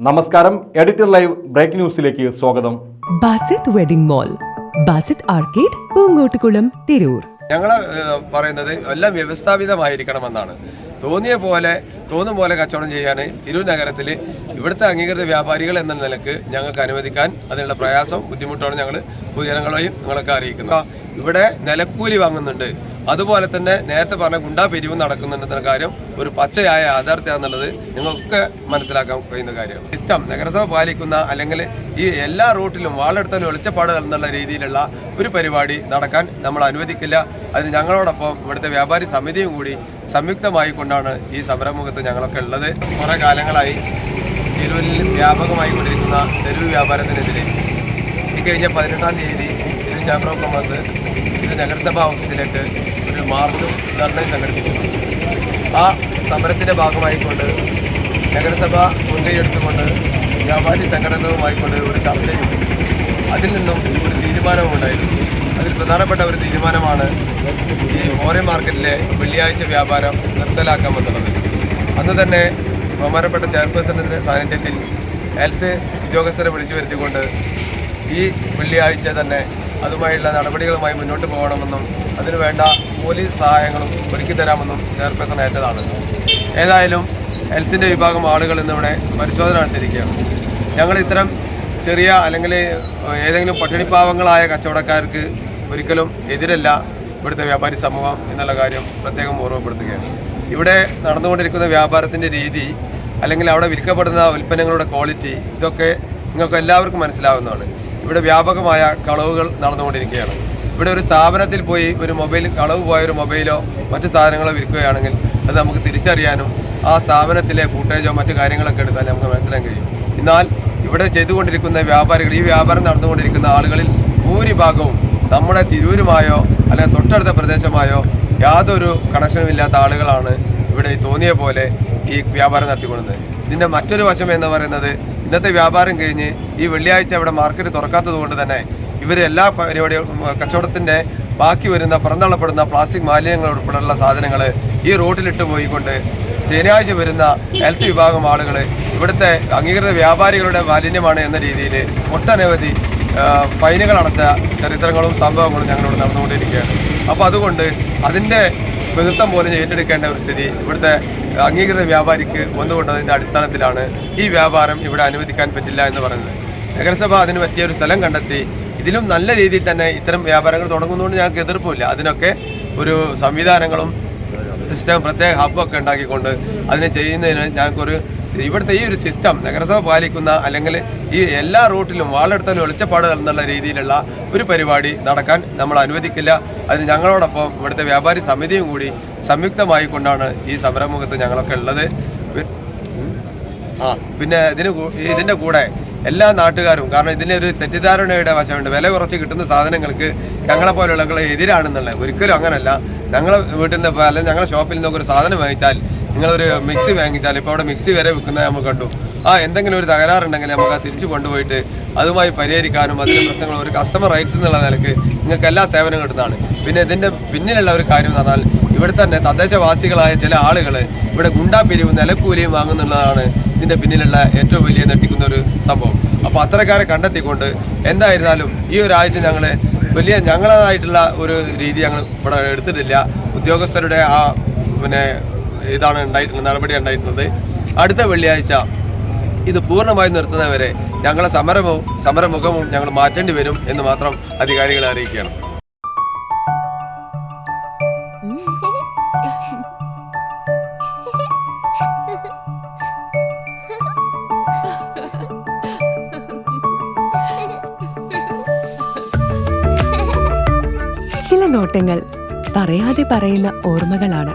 നമസ്കാരം. Editor live break ന്യൂസിലേക്ക് സ്വാഗതം. Basith wedding mall Basith arcade Poongottukulam Tirur. ഞങ്ങൾ പറയുന്നത് എല്ലാം വ്യവസ്ഥാപിതമായിരിക്കണമെന്നാണ്. തോന്നിയ പോലെ തോന്നും പോലെ കച്ചവടം ചെയ്യാൻ തിരൂർ നഗരത്തിൽ ഇവിടുത്തെ അംഗീകൃത വ്യാപാരികൾ എന്ന നിലയ്ക്ക് ഞങ്ങൾക്ക് അനുവദിക്കാൻ അതിനുള്ള പ്രയാസം ബുദ്ധിമുട്ടാണ് ഞങ്ങൾ പൊതുജനങ്ങളെയും ഞങ്ങളൊക്കെ അറിയിക്കുന്നത്. ഇവിടെ നിലക്കൂലി വാങ്ങുന്നുണ്ട്. അതുപോലെ തന്നെ നേരത്തെ പറഞ്ഞ ഗുണ്ടാ പിരിവ് നടക്കുന്നുണ്ടെന്ന കാര്യം ഒരു പച്ചയായ യാഥാർത്ഥ്യമാണെന്നുള്ളത് നിങ്ങൾക്കൊക്കെ മനസ്സിലാക്കാൻ കഴിയുന്ന കാര്യമാണ്. സിസ്റ്റം നഗരസഭ പാലിക്കുന്ന അല്ലെങ്കിൽ ഈ എല്ലാ റൂട്ടിലും വാളെടുത്തതിന് വെളിച്ചപ്പാട് എന്നുള്ള രീതിയിലുള്ള ഒരു പരിപാടി നടക്കാൻ നമ്മൾ അനുവദിക്കില്ല. അതിന് ഞങ്ങളോടൊപ്പം ഇവിടുത്തെ വ്യാപാരി സമിതിയും കൂടി സംയുക്തമായി കൊണ്ടാണ് ഈ സമരമുഖത്ത് ഞങ്ങളൊക്കെ ഉള്ളത്. കുറേ കാലങ്ങളായി തിരൂരിൽ വ്യാപകമായി കൊണ്ടിരിക്കുന്ന തെരുവ് വ്യാപാരത്തിനെതിരെ. ഈ കഴിഞ്ഞ പതിനെട്ടാം തീയതി തിരു ഓഫ് കൊമേഴ്സ് ഇത് നഗരസഭാ ഓഫീസിലേക്ക് ഒരു മാർച്ചും ധർണയും സംഘടിപ്പിക്കുന്നു. ആ സമരത്തിന്റെ ഭാഗമായിക്കൊണ്ട് നഗരസഭ മുൻകൈയെടുത്തുകൊണ്ട് വ്യാപാരി സംഘടനകളുമായിക്കൊണ്ട് ഒരു ചർച്ചയും അതിൽ നിന്നും ഒരു തീരുമാനവും ഉണ്ടായിരുന്നു. അതിൽ പ്രധാനപ്പെട്ട ഒരു തീരുമാനമാണ് ഈ ഓരോ മാർക്കറ്റിലെ വെള്ളിയാഴ്ച വ്യാപാരം നിർത്തലാക്കാമെന്നുള്ളത് അന്ന് തന്നെ ബഹുമാനപ്പെട്ട ചെയർപേഴ്സണിന്റെ സാന്നിധ്യത്തിൽ ഹെൽത്ത് ഉദ്യോഗസ്ഥരെ വിളിച്ചു വരുത്തിക്കൊണ്ട് ഈ വെള്ളിയാഴ്ച തന്നെ അതുമായുള്ള നടപടികളുമായി മുന്നോട്ട് പോകണമെന്നും അതിനു വേണ്ട പോലീസ് സഹായങ്ങളും ഒരുക്കി തരാമെന്നും ചെയർപേഴ്സൺ ഏറ്റതാണ്. ഏതായാലും ഹെൽത്തിന്റെ വിഭാഗം ആളുകൾ ഇന്നിവിടെ പരിശോധന നടത്തിയിരിക്കുകയാണ് ഞങ്ങൾ ഇത്തരം ചെറിയ അല്ലെങ്കിൽ ഏതെങ്കിലും പട്ടിണിപ്പാവങ്ങളായ കച്ചവടക്കാർക്ക് ഒരിക്കലും എതിരല്ല ഇവിടുത്തെ വ്യാപാരി സമൂഹം എന്നുള്ള കാര്യം പ്രത്യേകം ഓർമ്മപ്പെടുത്തുകയാണ്. ഇവിടെ നടന്നുകൊണ്ടിരിക്കുന്ന വ്യാപാരത്തിന്റെ രീതി അല്ലെങ്കിൽ അവിടെ വിൽക്കപ്പെടുന്ന ഉൽപ്പന്നങ്ങളുടെ ക്വാളിറ്റി ഇതൊക്കെ നിങ്ങൾക്ക് എല്ലാവർക്കും മനസ്സിലാവുന്നതാണ്. ഇവിടെ വ്യാപകമായ കളവുകൾ നടന്നുകൊണ്ടിരിക്കുകയാണ്. ഇവിടെ ഒരു സ്ഥാപനത്തിൽ പോയി ഒരു മൊബൈൽ കളവ് പോയ ഒരു മൊബൈലോ മറ്റു സാധനങ്ങളോ വിൽക്കുകയാണെങ്കിൽ അത് നമുക്ക് തിരിച്ചറിയാനും ആ സ്ഥാപനത്തിലെ ഫുട്ടേജോ മറ്റു കാര്യങ്ങളൊക്കെ എടുത്താൽ നമുക്ക് മനസ്സിലാക്കാൻ കഴിയും. എന്നാൽ ഇവിടെ ചെയ്തുകൊണ്ടിരിക്കുന്ന വ്യാപാരികൾ ഈ വ്യാപാരം നടന്നുകൊണ്ടിരിക്കുന്ന ആളുകളിൽ ഭൂരിഭാഗവും നമ്മുടെ തിരൂരുമായോ അല്ലെങ്കിൽ തൊട്ടടുത്ത പ്രദേശമായോ യാതൊരു കണക്ഷനും ഇല്ലാത്ത ആളുകളാണ് ഇവിടെ തോന്നിയ പോലെ ഈ വ്യാപാരം നടത്തിക്കൊള്ളുന്നത് ഇതിന്റെ മറ്റൊരു വശം എന്ന് പറയുന്നത് ഇന്നത്തെ വ്യാപാരം കഴിഞ്ഞ് ഈ വെള്ളിയാഴ്ച അവിടെ മാർക്കറ്റ് തുറക്കാത്തത് കൊണ്ട് തന്നെ ഇവർ എല്ലാ പരിപാടികളും കച്ചവടത്തിന്റെ ബാക്കി വരുന്ന പുറന്തള്ളപ്പെടുന്ന പ്ലാസ്റ്റിക് മാലിന്യങ്ങൾ ഉൾപ്പെടെയുള്ള സാധനങ്ങൾ ഈ റോഡിലിട്ട് പോയിക്കൊണ്ട് ശനിയാഴ്ച വരുന്ന ഹെൽത്ത് വിഭാഗം ആളുകൾ ഇവിടുത്തെ അംഗീകൃത വ്യാപാരികളുടെ മാലിന്യമാണ് എന്ന രീതിയിൽ ഒട്ടനവധി ഫൈനുകൾ അടച്ച ചരിത്രങ്ങളും സംഭവങ്ങളും ഞങ്ങളിവിടെ നടന്നുകൊണ്ടിരിക്കുകയാണ്. അപ്പോൾ അതുകൊണ്ട് അതിന്റെ നേതൃത്വം പോലും ഏറ്റെടുക്കേണ്ട ഒരു സ്ഥിതി ഇവിടുത്തെ അംഗീകൃത വ്യാപാരിക്ക് വന്നുകൊണ്ടതിന്റെ അടിസ്ഥാനത്തിലാണ് ഈ വ്യാപാരം ഇവിടെ അനുവദിക്കാൻ പറ്റില്ല എന്ന് പറയുന്നത്. നഗരസഭ അതിന് പറ്റിയ ഒരു സ്ഥലം കണ്ടെത്തി ഇതിലും നല്ല രീതിയിൽ തന്നെ ഇത്തരം വ്യാപാരങ്ങൾ തുടങ്ങുന്നതുകൊണ്ട് ഞങ്ങൾക്ക് എതിർപ്പില്ല അതിനൊക്കെ ഒരു സംവിധാനങ്ങളും സിസ്റ്റം പ്രത്യേക ഹബ്ബൊക്കെ ഉണ്ടാക്കിക്കൊണ്ട് അതിനെ ചെയ്യുന്നതിന് ഞങ്ങൾക്കൊരു ഇവിടുത്തെ ഈ ഒരു സിസ്റ്റം നഗരസഭ പാലിക്കുന്ന അല്ലെങ്കിൽ ഈ എല്ലാ റൂട്ടിലും വാളെടുത്തതിന് വെളിച്ചപ്പാട് എന്നുള്ള രീതിയിലുള്ള ഒരു പരിപാടി നടക്കാൻ നമ്മൾ അനുവദിക്കില്ല. അതിന് ഞങ്ങളോടൊപ്പം ഇവിടുത്തെ വ്യാപാരി സമിതിയും കൂടി സംയുക്തമായി കൊണ്ടാണ് ഈ സമരമുഖത്ത് ഞങ്ങളൊക്കെ ഉള്ളത്. ആ പിന്നെ ഇതിന് ഇതിന്റെ കൂടെ എല്ലാ നാട്ടുകാരും കാരണം ഇതിന് ഒരു തെറ്റിദ്ധാരണയുടെ വശമുണ്ട്. വില കുറച്ച് കിട്ടുന്ന സാധനങ്ങൾക്ക് ഞങ്ങളെ പോലെയുള്ള എതിരാണെന്നുള്ളത് ഒരിക്കലും അങ്ങനല്ല. ഞങ്ങളെ വീട്ടിൽ നിന്ന് അല്ലെങ്കിൽ ഞങ്ങളെ ഷോപ്പിൽ നിന്നൊക്കെ ഒരു സാധനം വാങ്ങിച്ചാൽ നിങ്ങളൊരു മിക്സി വാങ്ങിച്ചാൽ ഇപ്പോൾ അവിടെ മിക്സി വരെ വിൽക്കുന്നത് നമ്മൾ കണ്ടു. ആ എന്തെങ്കിലും ഒരു തകരാറുണ്ടെങ്കിൽ നമുക്ക് ആ തിരിച്ചു കൊണ്ടുപോയിട്ട് അതുമായി പരിഹരിക്കാനും അതിന്റെ പ്രശ്നങ്ങൾ ഒരു കസ്റ്റമർ റൈറ്റ്സ് എന്നുള്ള നിലയ്ക്ക് നിങ്ങൾക്ക് എല്ലാ സേവനവും കിട്ടുന്നതാണ്. പിന്നെ ഇതിന്റെ പിന്നിലുള്ള ഒരു കാര്യം എന്ന് പറഞ്ഞാൽ ഇവിടെ തന്നെ തദ്ദേശവാസികളായ ചില ആളുകൾ ഇവിടെ ഗുണ്ടാ പിരിവും നിലക്കൂലിയും വാങ്ങുന്നുള്ളതാണ് ഇതിന്റെ പിന്നിലുള്ള ഏറ്റവും വലിയ നെട്ടിക്കുന്ന ഒരു സംഭവം. അപ്പോൾ അത്തരക്കാരെ കണ്ടെത്തിക്കൊണ്ട് എന്തായിരുന്നാലും ഈ ഒരാഴ്ച ഞങ്ങൾ വലിയ ഞങ്ങളതായിട്ടുള്ള ഒരു രീതി ഞങ്ങൾ ഇവിടെ എടുത്തിട്ടില്ല. ഉദ്യോഗസ്ഥരുടെ ആ പിന്നെ ഇതാണ് ഉണ്ടായിട്ടുള്ള നടപടി ഉണ്ടായിട്ടുള്ളത്. അടുത്ത വെള്ളിയാഴ്ച ഇത് പൂർണമായി നിർത്തുന്നവരെ ഞങ്ങളെ സമരവും സമരമുഖവും ഞങ്ങൾ മാറ്റേണ്ടി വരും എന്ന് മാത്രം അധികാരികളെ അറിയിക്കുകയാണ്. ചില നോട്ടങ്ങൾ പറയാതെ പറയുന്ന ഓർമ്മകളാണ്.